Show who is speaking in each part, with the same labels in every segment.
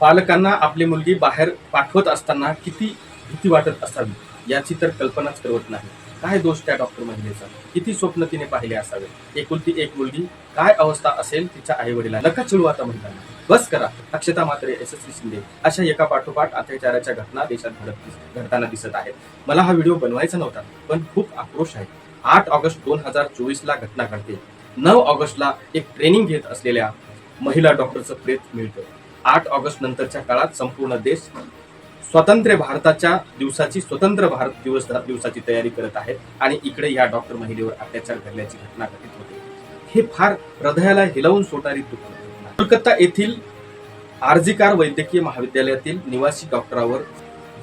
Speaker 1: पालकांना आपली मुलगी बाहेर पाठवत असताना किती भीती वाटत असावी याची तर कल्पनाच करवत नाही. काय दोष त्या डॉक्टर महिलेचा? किती स्वप्न तिने पाहिले असावे? एकुलती एक मुलगी काय अवस्था असेल तिच्या आई वडिला नका चिडू आता महिलांना बस करा. अक्षता मात्रे एस एस शिंदे अशा एका पाठोपाठ अत्याचाराच्या घटना देशात घडत घडताना दिसत आहेत. मला हा व्हिडिओ बनवायचा नव्हता पण खूप आक्रोश आहे. आठ ऑगस्ट दोन हजार चोवीस ला घटना घडते. नऊ ऑगस्टला एक ट्रेनिंग घेत असलेल्या महिला डॉक्टरचं प्रेत मिळतं. आठ ऑगस्ट नंतरच्या काळात संपूर्ण देश स्वातंत्र्य भारताच्या दिवसाची स्वतंत्र भारत दिवस दिवसाची तयारी करत आहेत. आणि इकडे या डॉक्टर महिलेवर अत्याचार घडल्याची घटना घटित होते. हे फार हृदयाला हिलवून सोडणारी दुःख कोलकाता येथील आर्जिकार वैद्यकीय महाविद्यालयातील निवासी डॉक्टरावर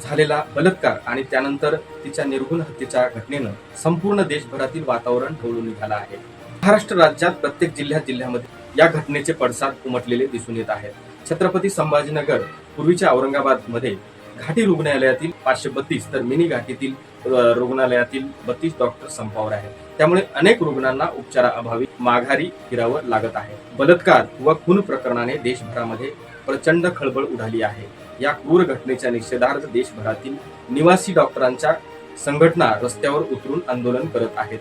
Speaker 1: झालेला बलात्कार आणि त्यानंतर तिच्या निर्गुण हत्येच्या घटनेनं संपूर्ण देशभरातील वातावरण ढवळून निघालं आहे. महाराष्ट्र राज्यात प्रत्येक जिल्ह्यात जिल्ह्यामध्ये या घटनेचे पडसाद उमटलेले दिसून येत आहेत. छत्रपती संभाजीनगर पूर्वीच्या औरंगाबादमध्ये घाटी रुग्णालयातील पाचशे बत्तीस तर मिनी घाटीतील रुग्णालयातील बत्तीस डॉक्टर संपावर आहेत. त्यामुळे अनेक रुग्णांना उपचाराअभावी माघारी फिरावं लागत आहे. बलात्कार व खून प्रकरणाने देशभरामध्ये प्रचंड खळबळ उडाली आहे. या क्रूर घटनेच्या निषेधार्थ देशभरातील निवासी डॉक्टरांच्या संघटना रस्त्यावर उतरून आंदोलन करत आहेत.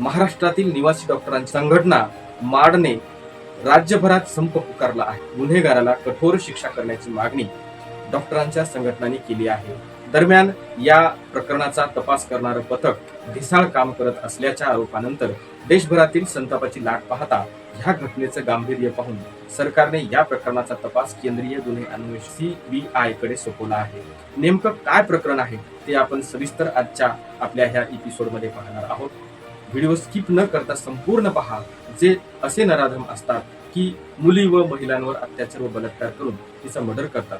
Speaker 1: महाराष्ट्रातील निवासी डॉक्टरांची संघटना माडने राज्यभरात संप पुकारला आहे. गुन्हेगाराला कठोर शिक्षा करण्याची मागणी डॉक्टरांच्या संघटनांनी केली आहे. दरम्यान या प्रकरणाचा तपास करणारं पथक ढिसाळ काम करत असल्याच्या आरोपानंतर देशभरातील संतापाची लाट पाहता ह्या घटनेचं गांभीर्य पाहून सरकारने या प्रकरणाचा तपास केंद्रीय गुन्हे अन्वेषण सीबीआयकडे सोपवला आहे. नेमकं काय प्रकरण आहे ते आपण सविस्तर आजच्या आपल्या ह्या एपिसोडमध्ये पाहणार आहोत. व्हिडिओ स्किप न करता संपूर्ण पहा जे असे नराधम असतात की मुली व महिलांवर अत्याचार व बलात्कार करून तिचा मर्डर करतात.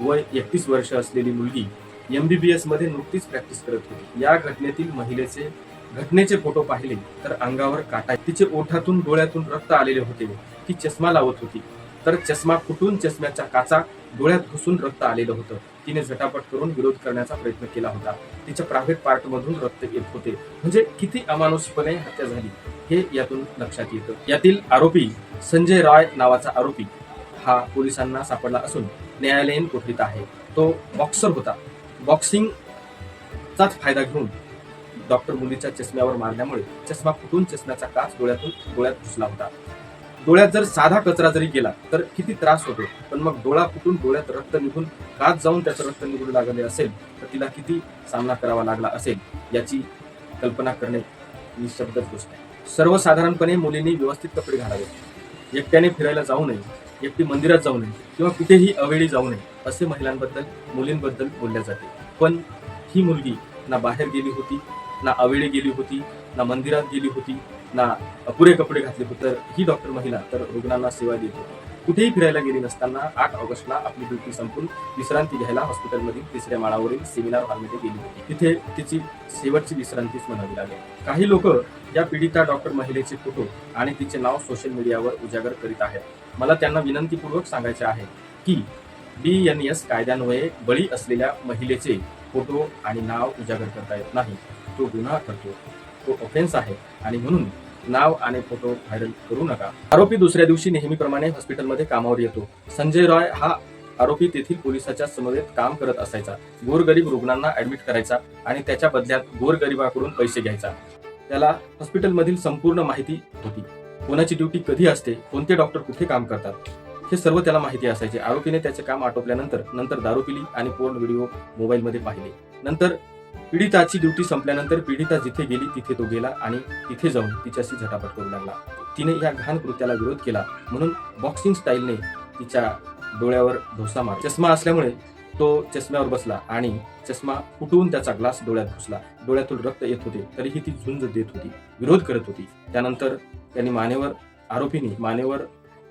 Speaker 1: व एकतीस वर्ष असलेली मुलगी एमबीबीएसमध्ये नुकतीच प्रॅक्टिस करत होती. या घटनेतील महिलेचे घटनेचे फोटो पाहिले तर अंगावर काटा तिचे ओठातून डोळ्यातून रक्त आलेले होते. ती चष्मा लावत होती. तर चष्मा फुटून चष्म्याच्या काचा डोळ्यात घुसून रक्त आलेलं होतं. तिने झटापट करून विरोध करण्याचा प्रयत्न केला होता. तिच्या प्रायव्हेट पार्ट मधून रक्त येत होते. म्हणजे किती अमानुषपणे हत्या झाली हे यातून लक्षात येतं. यातील आरोपी संजय रॉय नावाचा आरोपी हा पोलिसांना सापडला असून न्यायालयीन कोठडीत आहे. तो बॉक्सर होता. बॉक्सिंगचाच फायदा घेऊन डॉक्टर मुलीच्या चष्म्यावर मारल्यामुळे चष्मा फुटून चष्म्याचा काच डोळ्यातून डोळ्यात घुसला होता. डोळ्यात जर साधा कचरा जरी गेला तर किती त्रास होतो? पण मग डोळा फुटून डोळ्यात रक्त निघून काच जाऊन त्याचं रक्त निघून लागले असेल तर तिला किती सामना करावा लागला असेल याची कल्पना करणे ही गोष्ट आहे. सर्वसाधारणपणे मुलींनी व्यवस्थित कपडे घालावे. एकट्याने फिरायला जाऊ नये एकटी मंदिरात जाऊ नये किंवा कुठेही अवेळी जाऊ नये असे महिलांबद्दल मुलींबद्दल बोलल्या जाते. पण ही मुलगी ना बाहेर गेली होती ना अवेळी गेली होती ना मंदिरात गेली होती ना अपुरे कपडे घातले होते तर ही डॉक्टर महिला तर रुग्णांना सेवा देत होती. कुठेही फिरायला गेली नसताना आठ ऑगस्टला आपली ड्युटी संपून विश्रांती घ्यायला हॉस्पिटलमधील तिसऱ्या माळावरील सेमिनार हॉलमध्ये गेली होती. तिथे तिची शेवटची विश्रांतीच म्हणावी लागेल. काही लोक या पीडिता डॉक्टर महिलेचे फोटो आणि तिचे नाव सोशल मीडियावर उजागर करीत आहेत. मला त्यांना विनंतीपूर्वक सांगायचे आहे की बी एन एस कायद्यान्वये बळी असलेल्या महिलेचे फोटो आणि नाव उजागर करता येत नाही. तो गुन्हा ठरतो तो ऑफेन्स आहे आणि म्हणून नाव आणि फोटो व्हायरल करू नका. आरोपी दुसऱ्या दिवशी नेहमीप्रमाणे हॉस्पिटलमध्ये कामावर येतो. संजय रॉय हा आरोपी तेथील पोलिसाच्या समवेत काम करत असायचा. गोरगरीब रुग्णांना ऍडमिट करायचा आणि त्याच्या बदल्यात गोरगरिबाकडून पैसे घ्यायचा. त्याला हॉस्पिटलमधील संपूर्ण माहिती होती. कोणाची ड्युटी कधी असते कोणते डॉक्टर कुठे काम करतात हे सर्व त्याला माहिती असायचे. आरोपीने त्याचे काम आटोपल्यानंतर नंतर दारू पिली आणि पूर्ण व्हिडिओ मोबाईलमध्ये पाहिले. नंतर पीडिताची ड्युटी संपल्यानंतर पीडिता जिथे गेली तिथे तो गेला आणि तिथे जाऊन तिच्याशी झटापट करू लागला. तिने या घाण कृत्याला विरोध केला म्हणून बॉक्सिंग स्टाईलने तिच्या डोळ्यावर ढोसा मार चष्मा असल्यामुळे तो चष्म्यावर बसला आणि चष्मा फुटवून त्याचा ग्लास डोळ्यात घुसला. डोळ्यातून रक्त येत होते तरीही ती झुंज देत होती विरोध करत होती. त्यानंतर त्यांनी मानेवर आरोपीने मानेवर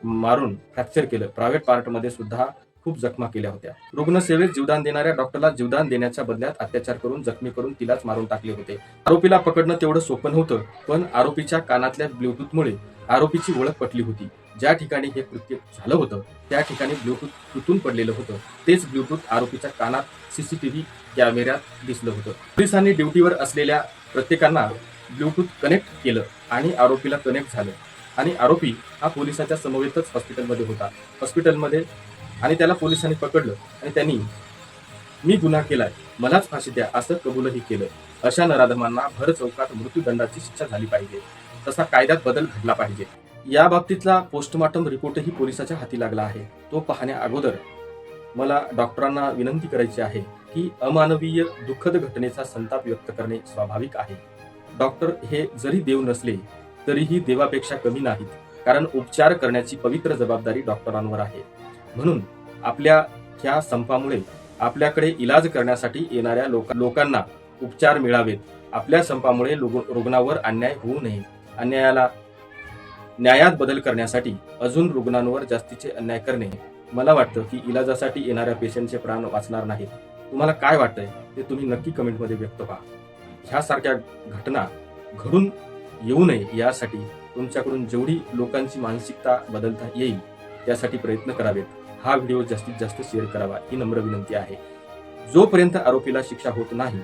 Speaker 1: मारून फ्रॅक्चर केलं. प्रायव्हेट पार्टमध्ये सुद्धा खूप जखमा केल्या होत्या. रुग्णसेवेत जीवदान देणाऱ्या डॉक्टरला जीवदान देण्याच्या बदल्यात अत्याचार करून जखमी करून तिलाच मारून टाकले होते. आरोपीला पकडणं तेवढं सोपं नव्हतं पण आरोपीच्या कानातल्या ब्ल्यूटूथमुळे आरोपीची ओळख पटली होती. ज्या ठिकाणी हे कृत्य झालं होतं त्या ठिकाणी ब्ल्यूटूथ तुटून पडलेलं होतं. तेच ब्ल्यूटूथ आरोपीच्या कानात सीसीटीव्ही कॅमेऱ्यात दिसलं होतं. पोलिसांनी ड्युटीवर असलेल्या प्रत्येकांना ब्ल्यूटूथ कनेक्ट केलं आणि आरोपीला कनेक्ट झालं. आणि आरोपी हा पोलिसाच्या समवेतच हॉस्पिटलमध्ये होता. हॉस्पिटलमध्ये आणि त्याला पोलिसांनी पकडलं आणि त्यांनी मी गुन्हा केलाय. मलाच फाशी द्या. असं कबूलही केलं. अशा नराधमांना भर चौकात मृत्यूदंडाची शिक्षा झाली पाहिजे. तसा कायद्यात बदल घडला पाहिजे. या बाबतीतला पोस्टमॉर्टम रिपोर्टही पोलिसाच्या हाती लागला आहे. तो पाहण्या अगोदर मला डॉक्टरांना विनंती करायची आहे की अमानवीय दुःखद घटनेचा संताप व्यक्त करणे स्वाभाविक आहे. डॉक्टर हे जरी देव नसले तरीही देवापेक्षा कमी नाहीत कारण उपचार करण्याची पवित्र जबाबदारी डॉक्टरांवर आहे. म्हणून आपल्या ह्या संपामुळे आपल्याकडे इलाज करण्यासाठी येणाऱ्या लोक लोकांना उपचार मिळावेत. आपल्या संपामुळे रुग्णावर अन्याय होऊ नये. अन्यायाला न्यायात बदल करण्यासाठी अजून रुग्णांवर जास्तीचे अन्याय करणे. मला वाटतं की इलाजासाठी येणाऱ्या पेशंटचे प्राण वाचणार नाहीत. तुम्हाला काय वाटतंय? ते तुम्ही नक्की कमेंटमध्ये व्यक्त व्हा ह्यासारख्या घटना घडून येऊ नये यासाठी तुमच्याकडून जेवढी लोकांची मानसिकता बदलता येईल त्यासाठी प्रयत्न करावेत. हा व्हिडिओ जास्तीत जास्त शेअर करावा ही नम्र विनंती आहे. जोपर्यंत आरोपीला शिक्षा होत नाही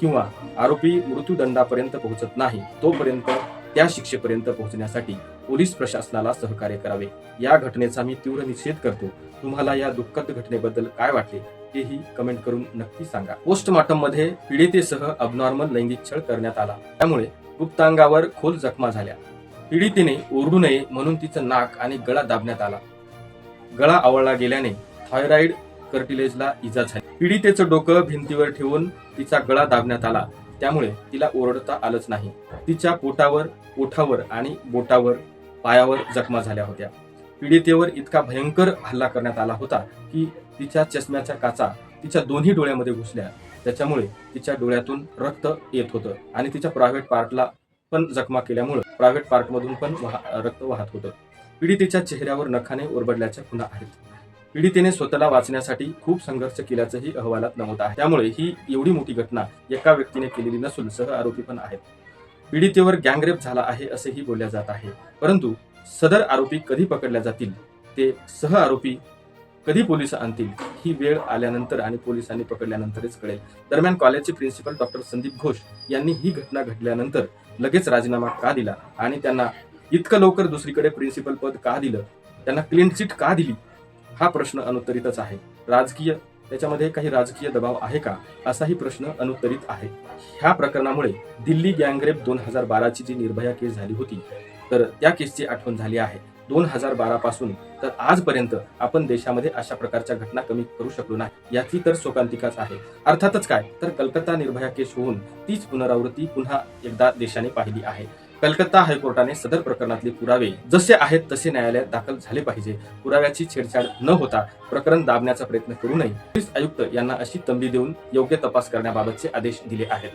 Speaker 1: किंवा आरोपी मृत्यूदंडापर्यंत पोहोचत नाही तोपर्यंत त्या शिक्षेपर्यंत पोहोचण्यासाठी पोलीस प्रशासनाला सहकार्य करावे. या घटनेचा मी तीव्र निषेध करतो. तुम्हाला या दुःखद घटनेबद्दल काय वाटले तेही कमेंट करून नक्की सांगा. पोस्टमॉर्टममध्ये पीडितेसह अबनॉर्मल लैंगिक छळ करण्यात आला. त्यामुळे गुप्तांगावर खोल जखमा झाल्या. पीडितेने ओरडू नये म्हणून तिचं नाक आणि गळा दाबण्यात आला. गळा आवळला गेल्याने थायरॉइड कर्टिलेजला इजा झाली. पीडितेचं डोकं भिंतीवर ठेवून तिचा गळा दाबण्यात आला. त्यामुळे तिला ओरडता आलंच नाही. तिच्या पोटावर ओठावर आणि बोटावर पायावर जखमा झाल्या होत्या. पीडितेवर इतका भयंकर हल्ला करण्यात आला होता की तिच्या चष्म्याच्या काचा तिच्या दोन्ही डोळ्यामध्ये घुसल्या. त्याच्यामुळे तिच्या डोळ्यातून रक्त येत होतं आणि तिच्या प्रायव्हेट पार्टला पण जखमा केल्यामुळे प्रायव्हेट पार्टमधून पण वाह- रक्त वाहत होतं. पीडितेच्या चेहऱ्यावर नखाने ओरबडल्याच्या खुणा आहेत. पीडितेने स्वतःला वाचण्यासाठी खूप संघर्ष केल्याचंही अहवालात नमूद आहे. त्यामुळे ही एवढी मोठी घटना एका व्यक्तीने केलेली नसून सह आरोपी पण आहेत. पीडितेवर गँगरेप झाला आहे असेही बोलल्या जात आहे. परंतु सदर आरोपी कधी पकडल्या जातील? ते सह आरोपी कधी पोलीस आणतील? ही वेळ आल्यानंतर आणि पोलिसांनी पकडल्यानंतरच कळेल. दरम्यान कॉलेजचे प्रिन्सिपल डॉक्टर संदीप घोष यांनी ही घटना घडल्यानंतर लगेच राजीनामा का दिला आणि त्यांना इतकं लवकर दुसरीकडे प्रिन्सिपल पद का दिलं? त्यांना क्लीन चिट का दिली? हा प्रश्न अनुत्तरितच आहे. राजकीय त्याच्यामध्ये काही राजकीय दबाव आहे का? असाही प्रश्न अनुत्तरित आहे. ह्या प्रकरणामुळे दिल्ली गँगरेप दोन हजार बाराची जी निर्भया केस झाली होती तर त्या केसची आठवण झाली आहे. दोन हजार बारा पासून तर आजपर्यंत आपण देशामध्ये अशा प्रकारच्या घटना कमी करू शकलो नाही. याची तर शोकांतिकाच आहे. अर्थातच काय? तर कलकत्ता निर्भया केस होऊन तीच पुनरावृत्ती पुन्हा एकदा देशाने पाहिली आहे. कलकत्ता हायकोर्टाने सदर प्रकरणातले पुरावे जसे आहेत तसे न्यायालयात दाखल झाले पाहिजे. पुराव्याची छेडछाड न होता प्रकरण दाबण्याचा प्रयत्न करू नये पोलीस आयुक्त यांना अशी तंबी देऊन योग्य तपास करण्याबाबतचे आदेश दिले आहेत.